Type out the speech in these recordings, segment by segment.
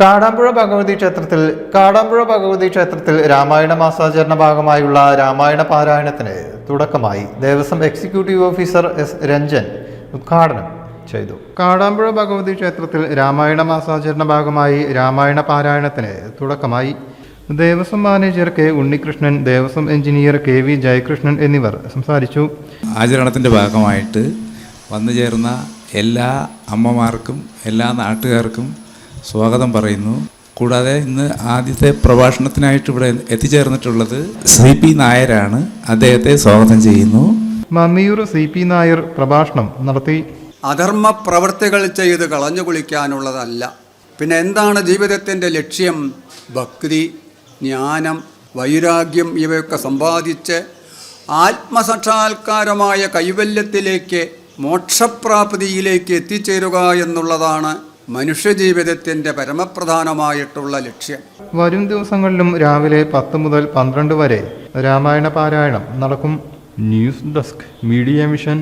കാടാമ്പുഴ ഭഗവതി ക്ഷേത്രത്തിൽ കാടാമ്പുഴ ഭഗവതി ക്ഷേത്രത്തിൽ രാമായണ മാസാചരണ ഭാഗമായുള്ള രാമായണ പാരായണത്തിന് തുടക്കമായി Devaswom executive officer S Ranjan ഉദ്ഘാടനം ചെയ്തു. കാടാമ്പുഴ ഭഗവതി ക്ഷേത്രത്തിൽ രാമായണ മാസാചരണ ഭാഗമായി രാമായണ പാരായണത്തിന് തുടക്കമായി. Devaswom manager K Unnikrishnan Devaswom engineer K V Jayakrishnan എന്നിവർ സംസാരിച്ചു. ആചരണത്തിന്റെ ഭാഗമായിട്ട് വന്നു ചേർന്ന എല്ലാ അമ്മമാർക്കും എല്ലാ നാട്ടുകാർക്കും സ്വാഗതം പറയുന്നു. കൂടാതെ ഇന്ന് ആദ്യത്തെ പ്രഭാഷണത്തിനായിട്ട് ഇവിടെ എത്തിച്ചേർന്നിട്ടുള്ളത് സി പി നായരാണ്. അദ്ദേഹത്തെ സ്വാഗതം ചെയ്യുന്നു. മമ്മിയൂർ സി പി നായർ പ്രഭാഷണം നടത്തി. അധർമ്മ പ്രവൃത്തികൾ ചെയ്ത് കളഞ്ഞു കുളിക്കാനുള്ളതല്ല. പിന്നെ എന്താണ് ജീവിതത്തിന്റെ ലക്ഷ്യം? ഭക്തി ജ്ഞാനം വൈരാഗ്യം ഇവയൊക്കെ സമ്പാദിച്ച് ആത്മസാക്ഷാത്കാരമായ കൈവല്യത്തിലേക്ക് മോക്ഷപ്രാപ്തിയിലേക്ക് എത്തിച്ചേരുക എന്നുള്ളതാണ് മനുഷ്യജീവിതത്തിന്റെ പരമപ്രധാനമായിട്ടുള്ള ലക്ഷ്യം. വരും ദിവസങ്ങളിലും രാവിലെ പത്ത് മുതൽ പന്ത്രണ്ട് വരെ രാമായണ പാരായണം നടക്കും. News desk media mission.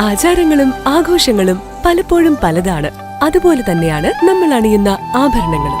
ആചാരങ്ങളും ആഘോഷങ്ങളും പലപ്പോഴും പലതാണ്. അതുപോലെ തന്നെയാണ് നമ്മൾ അണിയുന്ന ആഭരണങ്ങളും.